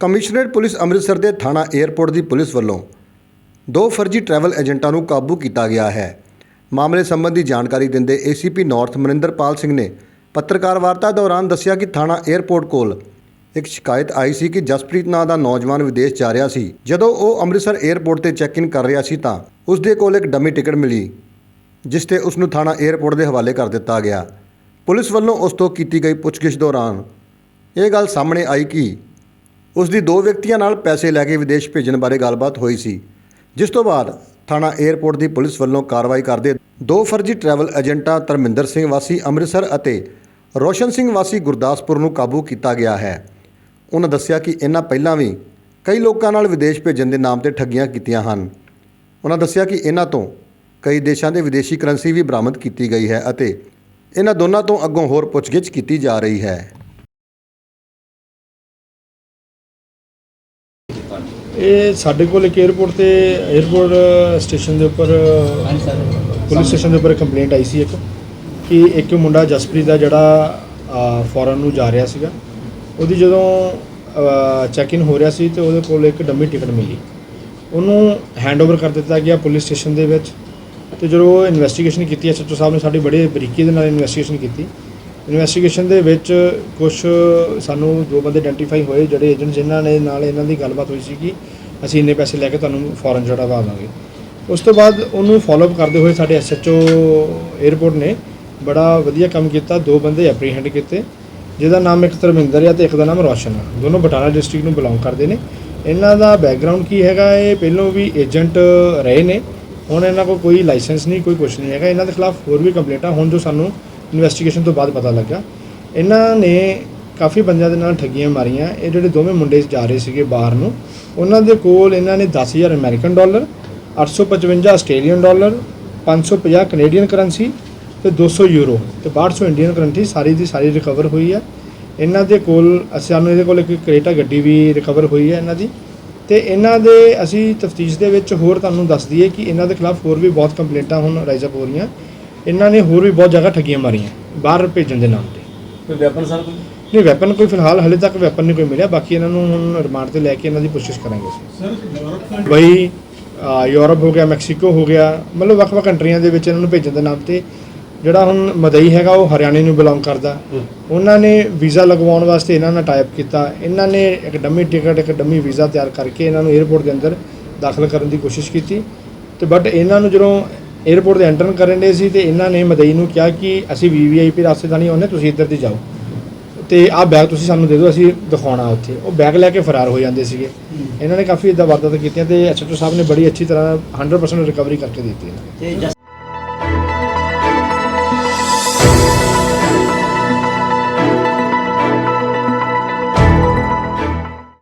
Commissionerate police Amritsar ਦੇ ਥਾਣਾ airport ਦੀ police ਵੱਲੋਂ ਦੋ ਫਰਜ਼ੀ ਟਰੈਵਲ ਏਜੰਟਾਂ ਨੂੰ ਕਾਬੂ ਕੀਤਾ ਗਿਆ ਹੈ। ਮਾਮਲੇ ਸੰਬੰਧੀ ਜਾਣਕਾਰੀ ਦਿੰਦੇ ACP ਨਾਰਥ ਮਨਿੰਦਰਪਾਲ ਸਿੰਘ ਨੇ ਪੱਤਰਕਾਰ ਵਾਰਤਾ ਦੌਰਾਨ ਦੱਸਿਆ ਕਿ ਥਾਣਾ 에ਅਰਪੋਰਟ ਕੋਲ ਇੱਕ ਸ਼ਿਕਾਇਤ ਆਈ ਸੀ ਕਿ ਜਸਪ੍ਰੀਤ ਨਾਂ ਦਾ ਨੌਜਵਾਨ ਵਿਦੇਸ਼ ਜਾ ਰਿਹਾ ਸੀ। ਜਦੋਂ ਉਹ ਅੰਮ੍ਰਿਤਸਰ 에ਅਰਪੋਰਟ ਤੇ ਚੈੱਕ ਇਨ ਕਰ ਰਿਹਾ ਸੀ ਤਾਂ ਉਸ ਦੇ ਕੋਲ ਇੱਕ ਡਮੀ ਟਿਕਟ ਮਿਲੀ, ਜਿਸ ਤੇ ਉਸ ਨੂੰ ਥਾਣਾ 에ਅਰਪੋਰਟ ਦੇ ਹਵਾਲੇ ਕਰ ਦਿੱਤਾ ਗਿਆ। ਪੁਲਿਸ ਵੱਲੋਂ ਉਸ ਤੋਂ ਕੀਤੀ ਗਈ ਪੁੱਛਗਿੱਛ ਦੌਰਾਨ ਇਹ ਗੱਲ ਸਾਹਮਣੇ ਆਈ ਕਿ ਉਸ ਦੀ ਦੋ ਵਿਅਕਤੀਆਂ ਨਾਲ ਪੈਸੇ ਲੈ ਕੇ ਵਿਦੇਸ਼ ਭੇਜਣ ਬਾਰੇ ਗੱਲਬਾਤ ਹੋਈ ਸੀ, ਜਿਸ ਤੋਂ ਬਾਅਦ ਥਾਣਾ 에ਅਰਪੋਰਟ ਦੀ ਪੁਲਿਸ ਵੱਲੋਂ ਕਾਰਵਾਈ ਕਰਦੇ ਦੋ ਫਰਜ਼ੀ ਟਰੈਵਲ ਏਜੰਟਾਂ ਧਰਮਿੰਦਰ ਸਿੰਘ ਵਾਸੀ ਅੰਮ੍ਰਿਤਸਰ ਅਤੇ ਰੋਸ਼ਨ ਸਿੰਘ ਵਾਸੀ ਗੁਰਦਾਸਪੁਰ ਨੂੰ ਕਾਬੂ ਕੀਤਾ ਗਿਆ ਹੈ। ਉਹਨਾਂ ਦੱਸਿਆ ਕਿ ਇਹਨਾਂ ਪਹਿਲਾਂ ਵੀ ਕਈ ਲੋਕਾਂ ਨਾਲ ਵਿਦੇਸ਼ ਭੇਜਣ ਦੇ ਨਾਮ ਤੇ ਠੱਗੀਆਂ ਕੀਤੀਆਂ ਹਨ। ਉਹਨਾਂ ਦੱਸਿਆ ਕਿ ਇਹਨਾਂ ਤੋਂ ਕਈ ਦੇਸ਼ਾਂ ਦੇ ਵਿਦੇਸ਼ੀ ਕਰੰਸੀ ਵੀ ਬਰਾਮਦ ਕੀਤੀ ਗਈ ਹੈ ਅਤੇ ਇਹਨਾਂ ਦੋਨਾਂ ਤੋਂ ਅੱਗੋਂ ਹੋਰ ਪੁੱਛਗਿੱਛ ਕੀਤੀ ਜਾ ਰਹੀ ਹੈ। ਇਹ ਸਾਡੇ ਕੋਲ ਇੱਕ 에어ਪੋਰਟ ਤੇ 에어ਪੋਰਟ ਸਟੇਸ਼ਨ ਦੇ ਉੱਪਰ ਪੁਲਿਸ ਸਟੇਸ਼ਨ ਦੇ ਉੱਪਰ ਕੰਪਲੇਂਟ ਆਈ ਸੀ ਇੱਕ, ਕਿ ਇੱਕ ਮੁੰਡਾ ਜਸਪ੍ਰੀਤ ਦਾ ਜਿਹੜਾ ਫੋਰਨ ਨੂੰ ਜਾ ਰਿਹਾ ਸੀਗਾ, ਉਹਦੀ ਜਦੋਂ ਚੈੱਕ ਇਨ ਹੋ ਰਿਹਾ ਸੀ ਤੇ ਉਹਦੇ ਕੋਲ ਇੱਕ ਡੰਮੀ ਟਿਕਟ ਮਿਲੀ। ਉਹਨੂੰ ਹੈਂਡਓਵਰ ਕਰ ਦਿੱਤਾ ਗਿਆ ਪੁਲਿਸ ਸਟੇਸ਼ਨ ਦੇ ਵਿੱਚ ਤੇ ਜਦੋਂ ਇਨਵੈਸਟੀਗੇਸ਼ਨ ਕੀਤੀ ਐਸਐਚਓ ਸਾਹਿਬ ਨੇ ਸਾਡੀ ਬੜੇ ਬਰੀਕੀ ਦੇ ਨਾਲ ਇਨਵੈਸਟੀਗੇਸ਼ਨ ਕੀਤੀ ਇਨਵੈਸਟੀਗੇਸ਼ਨ ਦੇ ਵਿੱਚ ਕੁਝ ਸਾਨੂੰ ਦੋ ਬੰਦੇ ਆਇਡੈਂਟੀਫਾਈ ਹੋਏ, ਜਿਹੜੇ ਏਜੰਟ ਜਿਨ੍ਹਾਂ ਨੇ ਨਾਲ ਇਹਨਾਂ ਦੀ ਗੱਲਬਾਤ ਹੋਈ ਸੀ ਕਿ ਅਸੀਂ ਇੰਨੇ ਪੈਸੇ ਲੈ ਕੇ ਤੁਹਾਨੂੰ ਫੋਰਨ ਚੜਾਵਾ ਦਾਂਗੇ ਉਸ ਤੋਂ ਬਾਅਦ ਉਹਨੂੰ ਫਾਲੋਅਪ ਕਰਦੇ ਹੋਏ ਸਾਡੇ ਐਸਐਚਓ 에ਅਰਪੋਰਟ ਨੇ ਬੜਾ ਵਧੀਆ ਕੰਮ ਕੀਤਾ, ਦੋ ਬੰਦੇ ਐਪਰੀਹੈਂਡ ਕੀਤੇ, ਜਿਹਦਾ ਨਾਮ ਇੱਕ ਧਰਮਿੰਦਰ ਆ ਤੇ ਇੱਕ ਦਾ ਨਾਮ ਰੋਸ਼ਨ ਆ। ਦੋਨੋਂ ਬਟਾਲਾ ਡਿਸਟ੍ਰਿਕਟ ਨੂੰ ਬਿਲੋਂਗ ਕਰਦੇ ਨੇ। ਇਹਨਾਂ ਦਾ ਬੈਕਗ੍ਰਾਉਂਡ ਕੀ ਹੈਗਾ, ਇਹ ਪਹਿਲੋਂ ਵੀ ਏਜੰਟ ਰਹੇ ਨੇ। ਹੁਣ ਇਹਨਾਂ ਕੋਲ ਕੋਈ ਲਾਇਸੈਂਸ ਨਹੀਂ, ਕੋਈ ਕੁਝ ਨਹੀਂ ਹੈਗਾ। ਇਹਨਾਂ ਦੇ ਖਿਲਾਫ ਹੋਰ ਵੀ ਕੰਪਲੇਂਟਾਂ ਹੁਣ ਜੋ ਸਾਨੂੰ ਇਨਵੈਸਟੀਗੇਸ਼ਨ ਤੋਂ ਬਾਅਦ ਪਤਾ ਲੱਗਾ ਇਹਨਾਂ ਨੇ ਕਾਫੀ ਬੰਦਿਆਂ ਦੇ ਨਾਲ ਠੱਗੀਆਂ ਮਾਰੀਆਂ। ਇਹ ਜਿਹੜੇ ਦੋਵੇਂ ਮੁੰਡੇ ਜਾ ਰਹੇ ਸੀਗੇ ਬਾਹਰ ਨੂੰ, ਉਹਨਾਂ ਦੇ ਕੋਲ ਇਹਨਾਂ ਨੇ 10000 American dollar 855 Australian dollar 550 Canadian currency ਤੇ 200 ਯੂਰੋ ਤੇ 1200 ਇੰਡੀਅਨ ਕਰੰਸੀ। ਸਾਰੀ ਦੀ ਸਾਰੀ ਰਿਕਵਰ ਹੋਈ ਹੈ। ਇਹਨਾਂ ਦੇ ਕੋਲ, ਅਸੀਂ ਸਾਨੂੰ ਇਹਦੇ ਕੋਲ ਇੱਕ ਕਰੇਟਾ ਗੱਡੀ ਵੀ ਰਿਕਵਰ ਹੋਈ ਹੈ ਇਹਨਾਂ ਦੀ। ਤੇ ਇਹਨਾਂ ਦੇ ਅਸੀਂ ਤਫਤੀਸ਼ ਦੇ ਵਿੱਚ ਹੋਰ ਤੁਹਾਨੂੰ ਦੱਸ ਦਈਏ ਕਿ ਇਹਨਾਂ ਦੇ ਖਿਲਾਫ ਹੋਰ ਵੀ ਬਹੁਤ ਕੰਪਲੇਂਟਾਂ ਹੁਣ ਰਾਈਜ਼ ਅਪ ਹੋ ਰਹੀਆਂ। ਇਹਨਾਂ ਨੇ ਹੋਰ ਵੀ ਬਹੁਤ ਜਗ੍ਹਾ ਠੱਗੀਆਂ ਮਾਰੀਆਂ ਬਾਹਰ ਭੇਜਣ ਦੇ ਨਾਮ ਤੇ। ਕੋਈ ਵੈਪਨ ਸਰ ਕੋਈ? ਨਹੀਂ ਵੈਪਨ ਕੋਈ ਫਿਲਹਾਲ ਹਲੇ ਤੱਕ ਵੈਪਨ ਨਹੀਂ ਕੋਈ ਮਿਲਿਆ ਬਾਕੀ ਇਹਨਾਂ ਨੂੰ ਹੁਣ ਰਿਮਾਂਡ ਤੇ ਲੈ ਕੇ ਇਹਨਾਂ ਦੀ ਕੋਸ਼ਿਸ਼ ਕਰਾਂਗੇ ਅਸੀਂ। ਬਈ ਯੂਰਪ ਹੋ ਗਿਆ ਮੈਕਸੀਕੋ ਹੋ ਗਿਆ ਮਤਲਬ ਵੱਖ-ਵੱਖ ਕੰਟਰੀਆਂ ਦੇ ਵਿੱਚ ਇਹਨਾਂ ਨੂੰ ਭੇਜਣ ਦੇ ਨਾਮ ਤੇ। ਜਿਹੜਾ ਹੁਣ ਮਦਈ ਹੈਗਾ ਉਹ ਹਰਿਆਣੇ ਨੂੰ ਬਿਲੋਂਗ ਕਰਦਾ। ਉਹਨਾਂ ਨੇ ਵੀਜ਼ਾ ਲਗਵਾਉਣ ਵਾਸਤੇ ਇਹਨਾਂ ਨਾਲ ਟਾਈਪ ਕੀਤਾ। ਇਹਨਾਂ ਨੇ ਇੱਕ ਡੰਮੀ ਟਿਕਟ ਇੱਕ ਡੰਮੀ ਵੀਜ਼ਾ ਤਿਆਰ ਕਰਕੇ ਇਹਨਾਂ ਨੂੰ 에ਅਰਪੋਰਟ ਦੇ ਅੰਦਰ ਦਾਖਲ ਕਰਨ ਦੀ ਕੋਸ਼ਿਸ਼ ਕੀਤੀ। ਤੇ ਬਟ ਇਹਨਾਂ ਨੂੰ ਜਦੋਂ 에ਅਰਪੋਰਟ ਦੇ ਐਂਟਰ ਕਰਨ ਦੇ ਸੀ ਤੇ ਇਹਨਾਂ ਨੇ ਮਦਈ ਨੂੰ ਕਿਹਾ ਕਿ ਅਸੀਂ ਵੀਵੀਆਈਪੀ ਰਸਤੇ ਤਾਂ ਨਹੀਂ ਆਉਂਦੇ ਤੁਸੀਂ ਇੱਧਰ ਦੀ ਜਾਓ। ਤੇ ਆਹ ਬੈਗ ਤੁਸੀਂ ਸਾਨੂੰ ਦੇ ਦਿਓ ਅਸੀਂ ਦਿਖਾਉਣਾ ਉੱਥੇ। ਉਹ ਬੈਗ ਲੈ ਕੇ ਫਰਾਰ ਹੋ ਜਾਂਦੇ ਸੀਗੇ। ਇਹਨਾਂ ਨੇ ਕਾਫੀ ਇਦਾਂ ਵਾਰਦਾਤਾਂ ਕੀਤੀਆਂ ਤੇ ਐਸਐਚਓ ਸਾਹਿਬ ਨੇ ਬੜੀ ਅੱਛੀ ਤਰ੍ਹਾਂ 100% ਰਿਕਵਰੀ ਕਰਕੇ ਦਿੱਤੀ ਤੇ ਜਸ